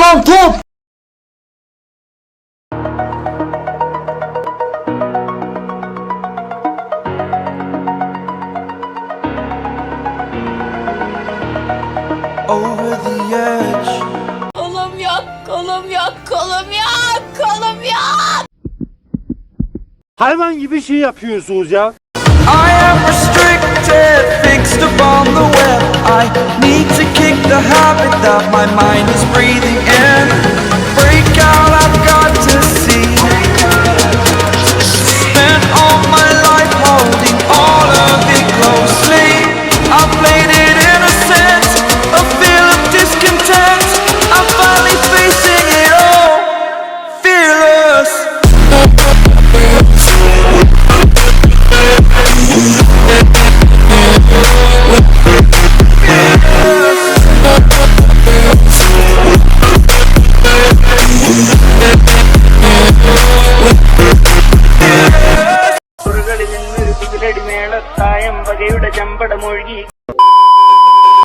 lan top? over the edge. Kolum yok, kolum yok, kolum yok, kolum yok. Hayvan gibi şey yapıyorsunuz ya. I am restricted, fixed upon the web. I need the habit that my mind is breathing in. മാർഗടി മേളത്തായം ചമ്പടമൊഴുകി